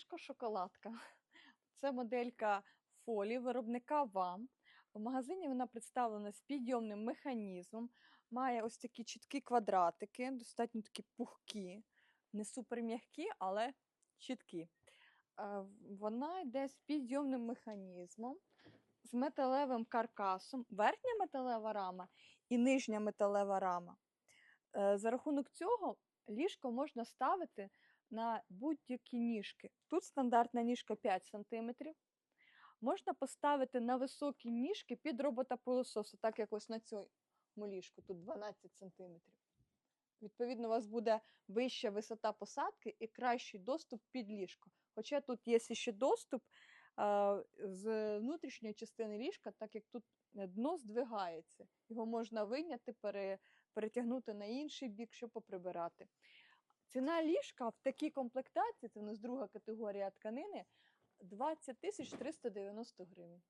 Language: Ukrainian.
ліжко шоколадка. Це моделька фолі виробника вам. В магазині вона представлена з підйомним механізмом, має ось такі чіткі квадратики, достатньо такі пухкі, не супер м'які, але чіткі. Е, Вона йде з підйомним механізмом, з металевим каркасом, верхня металева рама і нижня металева рама. Е, За рахунок цього ліжко можна ставити на будь-які ніжки. Тут стандартна ніжка 5 см. Можна поставити на високі ніжки під робота пилососу, так як ось на цьому ліжку, тут 12 см. Відповідно, у вас буде вища висота посадки і кращий доступ під ліжко. Хоча тут є ще доступ з внутрішньої частини ліжка, так як тут дно здвигається. Його можна вийняти, перетягнути на інший бік, щоб поприбирати. Ціна ліжка в такій комплектації, це у нас друга категорія тканини, 20 тисяч 390 гривень.